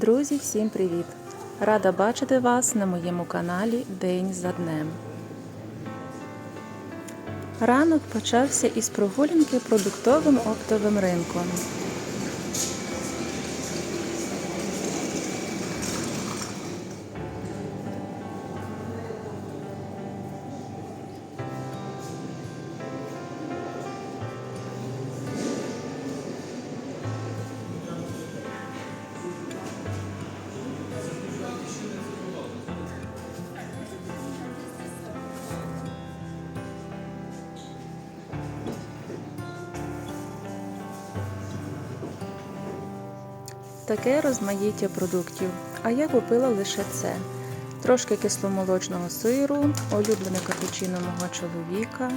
Друзі, всім привіт! Рада бачити вас на моєму каналі День за днем. Ранок почався із прогулянки продуктовим оптовим ринком. Таке розмаїття продуктів, а я купила лише це. Трошки кисломолочного сиру, улюблене капучино мого чоловіка,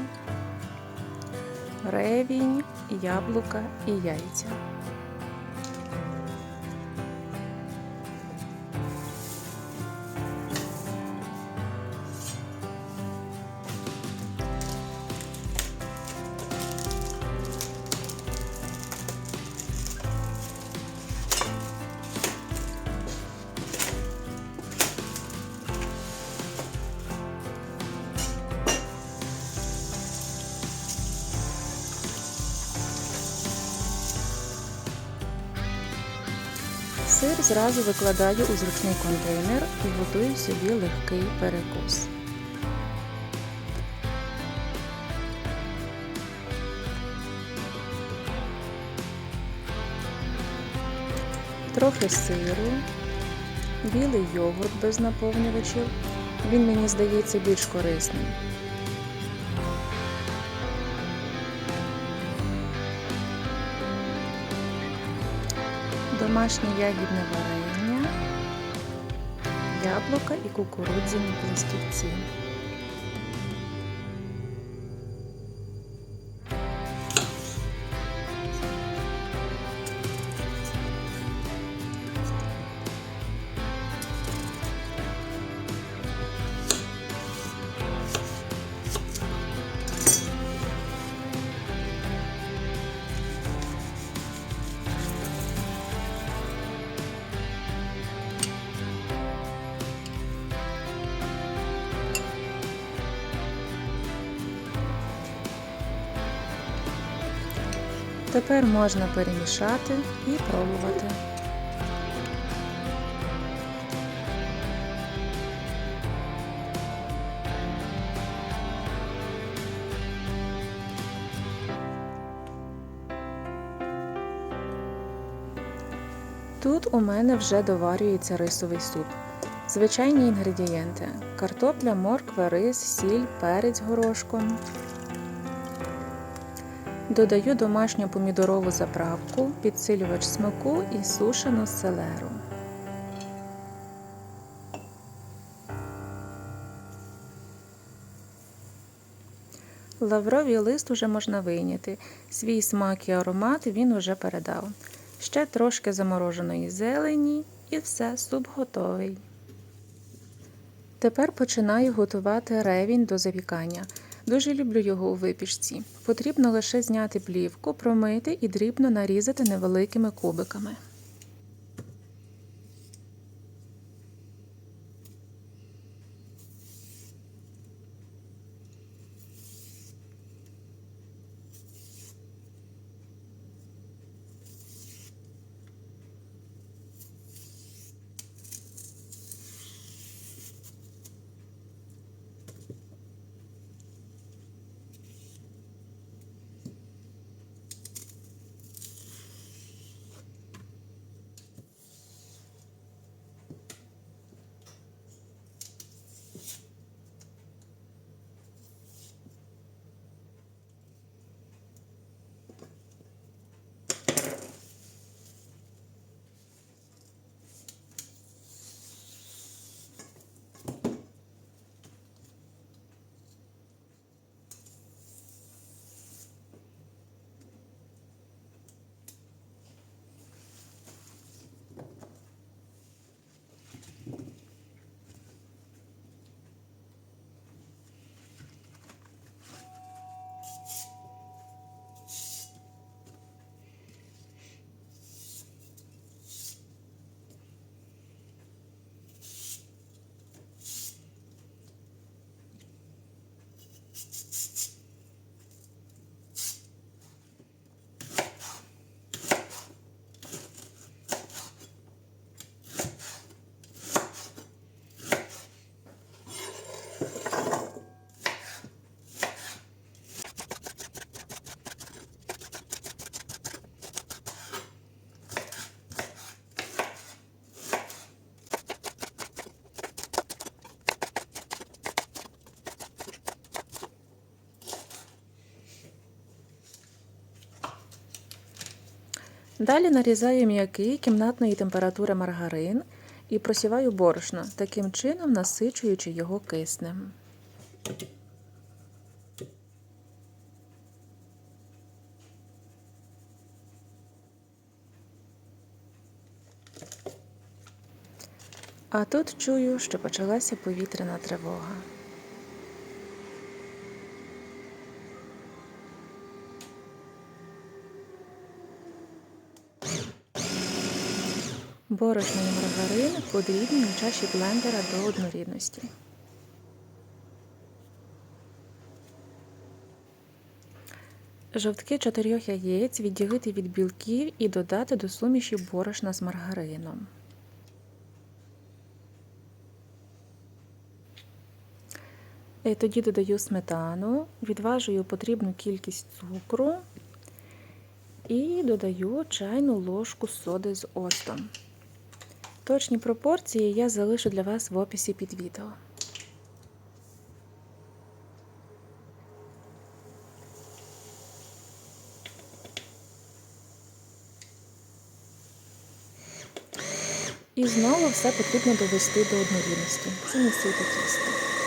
ревінь, яблука і яйця. Сир зразу викладаю у зручний контейнер і готую собі легкий перекус. Трохи сиру, білий йогурт без наповнювачів. Він мені здається більш корисним. Домашнє ягідне варення, яблука і кукурудзяні пластівці. Тепер можна перемішати і пробувати. Тут у мене вже доварюється рисовий суп. Звичайні інгредієнти: картопля, морква, рис, сіль, перець горошком. Додаю домашню помідорову заправку, підсилювач смаку і сушену селеру. Лавровий лист уже можна вийняти. Свій смак і аромат він уже передав. Ще трошки замороженої зелені і все, суп готовий. Тепер починаю готувати ревінь до запікання. Дуже люблю його у випічці. Потрібно лише зняти плівку, промити і дрібно нарізати невеликими кубиками. Далі нарізаю м'який кімнатної температури маргарин і просіваю борошно, таким чином насичуючи його киснем. А тут чую, що почалася повітряна тривога. Борошно і маргарин подрібні у чаші блендера до однорідності. Жовтки чотирьох яєць відділити від білків і додати до суміші борошна з маргарином. Е, Тоді додаю сметану, відважую потрібну кількість цукру і додаю чайну ложку соди з оцтом. Точні пропорції я залишу для вас в описі під відео. І знову все потрібно довести до однорідності. Сито тісто.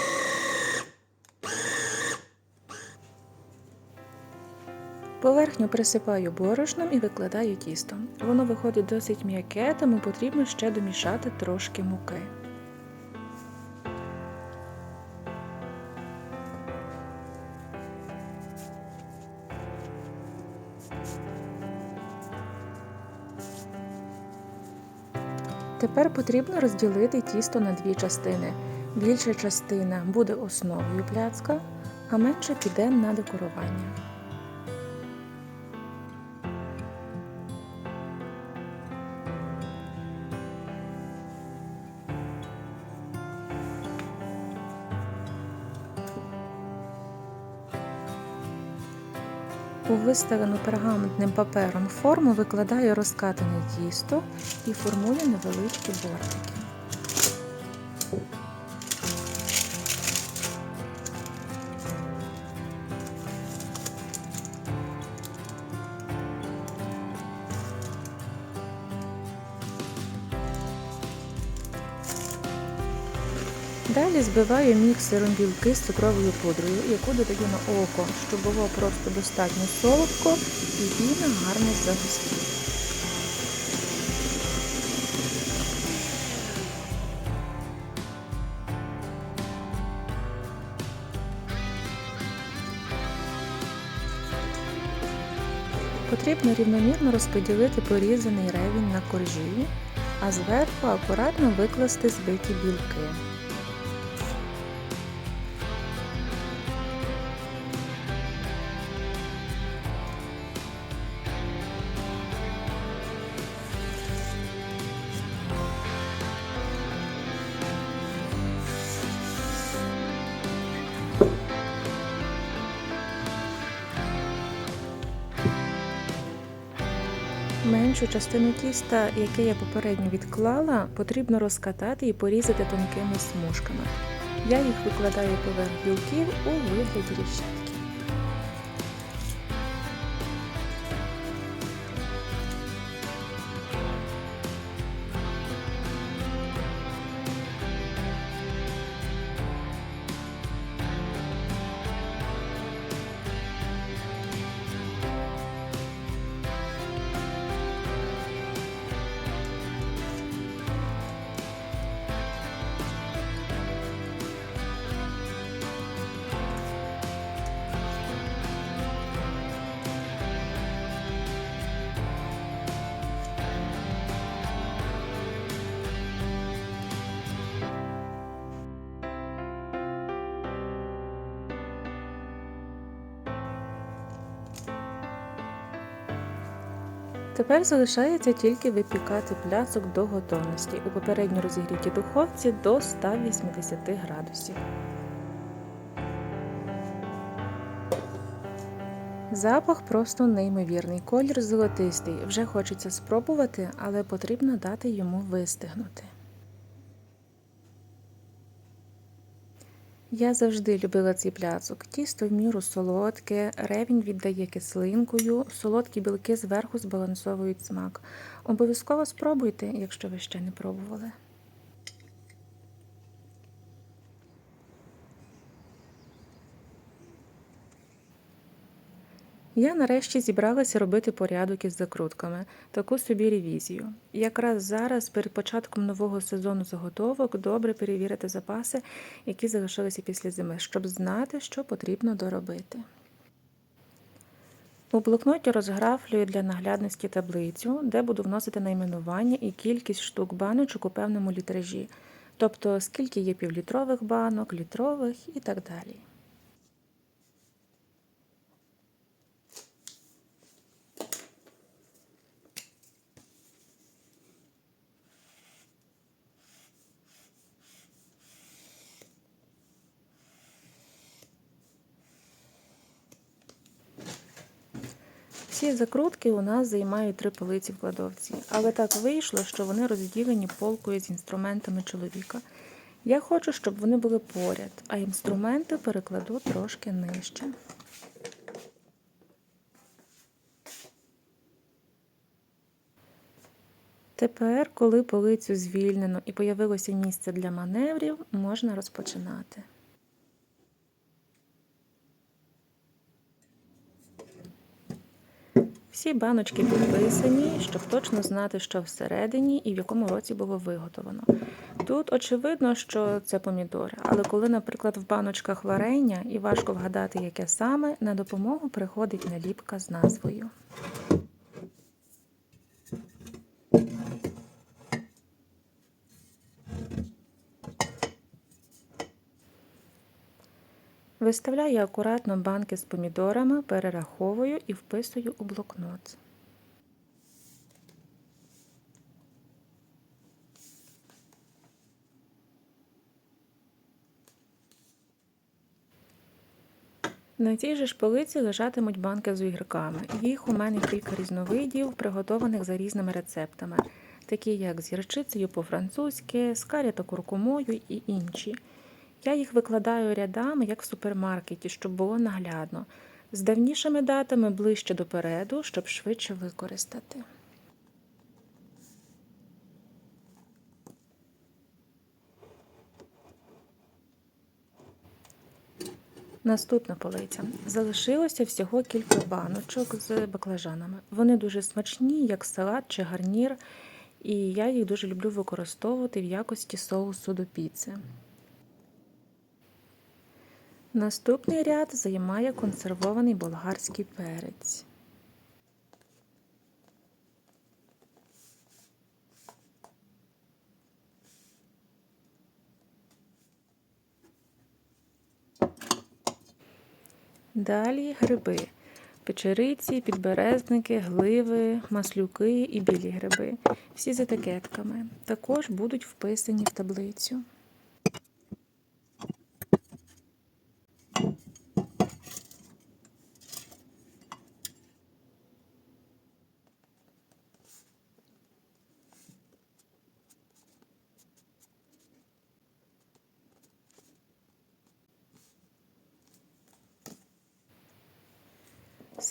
Поверхню присипаю борошном і викладаю тісто. Воно виходить досить м'яке, тому потрібно ще домішати трошки муки. Тепер потрібно розділити тісто на дві частини. Більша частина буде основою пляцка, а менша піде на декорування. У виставлену пергаментним папером форму викладаю розкатане тісто і формую невеличкі бортики. Збиваю міксером білки з цукровою пудрою, яку додаю на око, щоб було просто достатньо солодко і піна гарно загустіє. Потрібно рівномірно розподілити порізаний ревінь на коржі, а зверху акуратно викласти збиті білки. Меншу частину тіста, яке я попередньо відклала, потрібно розкатати і порізати тонкими смужками. Я їх викладаю поверх білків у вигляді ріщатки. Тепер залишається тільки випікати плясок до готовності у попередньо розігрітій духовці до 180 градусів. Запах просто неймовірний, колір золотистий. Вже хочеться спробувати, але потрібно дати йому вистигнути. Я завжди любила цей пляцок. Тісто в міру солодке, ревінь віддає кислинкою, солодкі білки зверху збалансовують смак. Обов'язково спробуйте, якщо ви ще не пробували. Я нарешті зібралася робити порядок із закрутками, таку собі ревізію. Якраз зараз, перед початком нового сезону заготовок, добре перевірити запаси, які залишилися після зими, щоб знати, що потрібно доробити. У блокноті розграфлюю для наглядності таблицю, де буду вносити найменування і кількість штук баночок у певному літражі, тобто скільки є півлітрових банок, літрових і так далі. Всі закрутки у нас займають три полиці в кладовці, але так вийшло, що вони розділені полкою з інструментами чоловіка. Я хочу, щоб вони були поряд, а інструменти перекладу трошки нижче. Тепер, коли полицю звільнено і появилося місце для маневрів, можна розпочинати. Всі баночки підписані, щоб точно знати, що всередині і в якому році було виготовлено. Тут очевидно, що це помідори, але коли, наприклад, в баночках варення і важко вгадати, яке саме, на допомогу приходить наліпка з назвою. Виставляю акуратно банки з помідорами, перераховую і вписую у блокнот. На цій же ж полиці лежатимуть банки з огірками. Їх у мене кілька різновидів, приготованих за різними рецептами, такі як з гірчицею по-французьки, з карі та куркумою і інші. Я їх викладаю рядами, як в супермаркеті, щоб було наглядно, з давнішими датами ближче допереду, щоб швидше використати. Наступна полиця. Залишилося всього кілька баночок з баклажанами. Вони дуже смачні, як салат чи гарнір, і я їх дуже люблю використовувати в якості соусу до піци. Наступний ряд займає консервований болгарський перець. Далі гриби. Печериці, підберезники, гливи, маслюки і білі гриби. Всі з етикетками. Також будуть вписані в таблицю.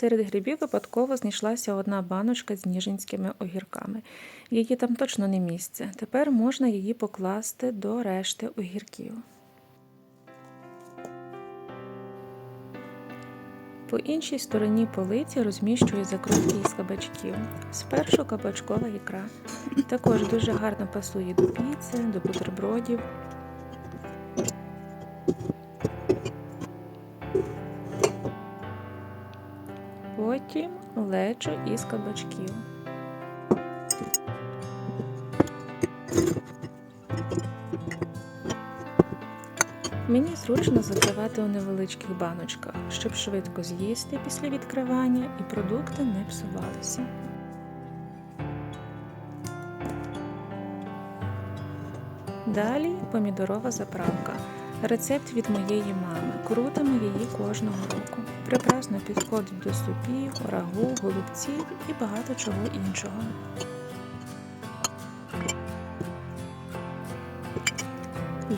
Серед грибів випадково знайшлася одна баночка з ніжинськими огірками. Її там точно не місце. Тепер можна її покласти до решти огірків. По іншій стороні полиці розміщую закрутки із кабачків. Спершу кабачкова ікра. Також дуже гарно пасує до піци, до бутербродів. Потім лечо із кабачків. Мені зручно закривати у невеличких баночках, щоб швидко з'їсти після відкривання і продукти не псувалися. Далі помідорова заправка. Рецепт від моєї мами. Крутимо її кожного року. Прекрасно підходить до супів, рагу, голубців і багато чого іншого.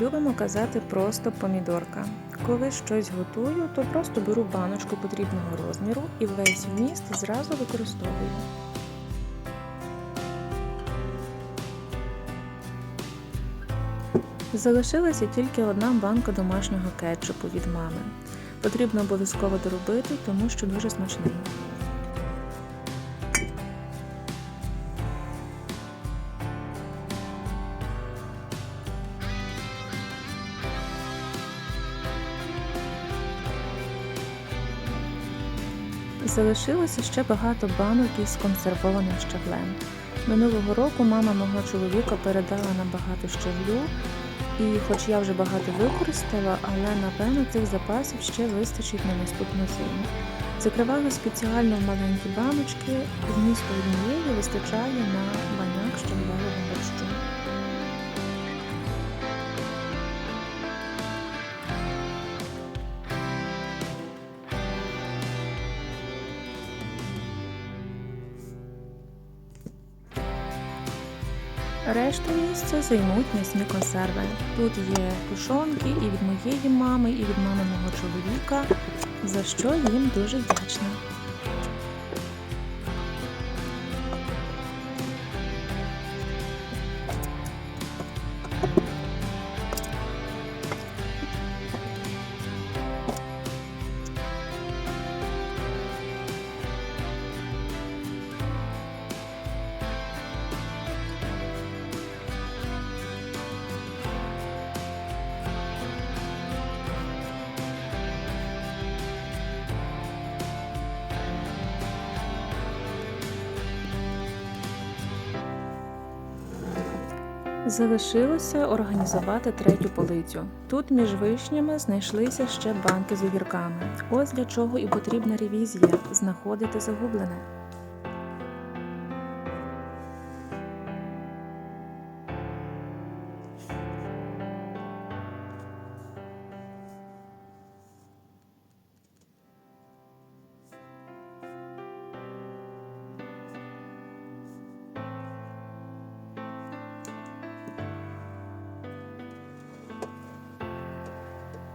Любимо казати просто помідорка. Коли щось готую, то просто беру баночку потрібного розміру і весь вміст зразу використовую. Залишилася тільки одна банка домашнього кетчупу від мами. Потрібно обов'язково доробити, тому що дуже смачний. Залишилося ще багато банок із консервованим щавлем. Минулого року мама мого чоловіка передала нам багато щавлю, і хоч я вже багато використала, але напевно цих запасів ще вистачить на наступну зиму. Закриваю спеціально в маленькі баночки, вмісту однієї вистачає на баняк щавлевого борщу. Решту місця займуть м'ясні консерви. Тут є тушонки і від моєї мами, і від мами мого чоловіка, за що їм дуже вдячна. Залишилося організувати третю полицю. Тут між вишнями знайшлися ще банки з огірками. Ось для чого і потрібна ревізія знаходити загублене.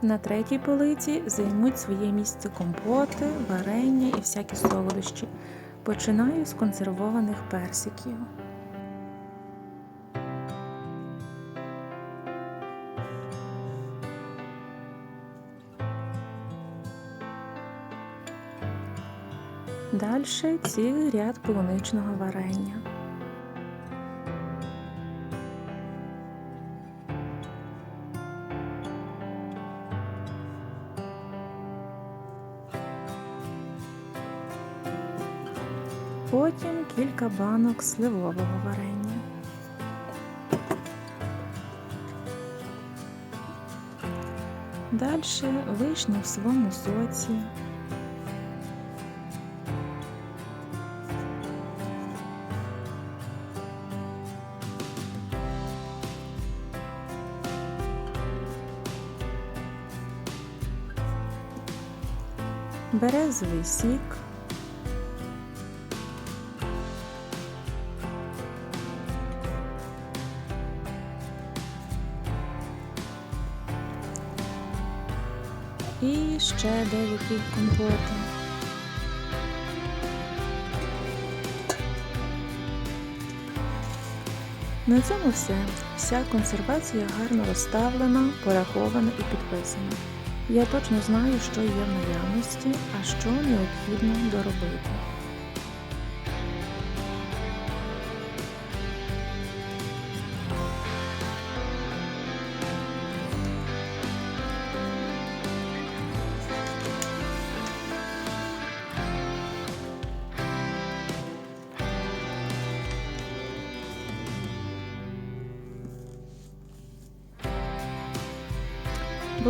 На третій полиці займуть своє місце компоти, варення і всякі солодощі. Починаю з консервованих персиків. Далі цілий ряд полуничного варення. Банок сливового варення. Далі вишня в своєму соці. Березовий сік. Ще деякі компоти. На цьому все. Вся консервація гарно розставлена, порахована і підписана. Я точно знаю, що є в наявності, а що необхідно доробити.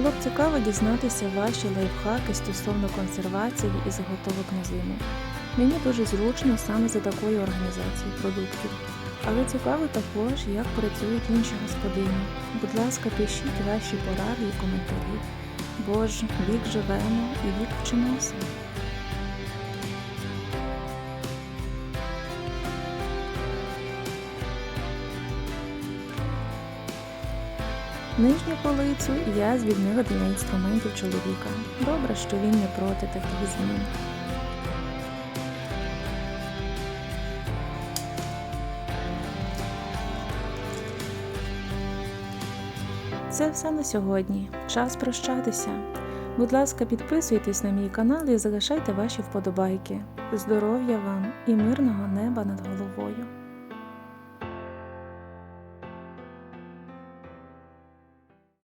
Було б цікаво дізнатися ваші лайфхаки стосовно консервації і заготовок на зиму. Мені дуже зручно саме за такою організацією продуктів. Але цікаво також, як працюють інші господині. Будь ласка, пишіть ваші поради і коментарі. Бо ж вік живемо і вік вчимося. Нижню полицю я звільнила для інструментів чоловіка. Добре, що він не проти таких змін. Це все на сьогодні. Час прощатися. Будь ласка, підписуйтесь на мій канал і залишайте ваші вподобайки. Здоров'я вам і мирного неба над головою.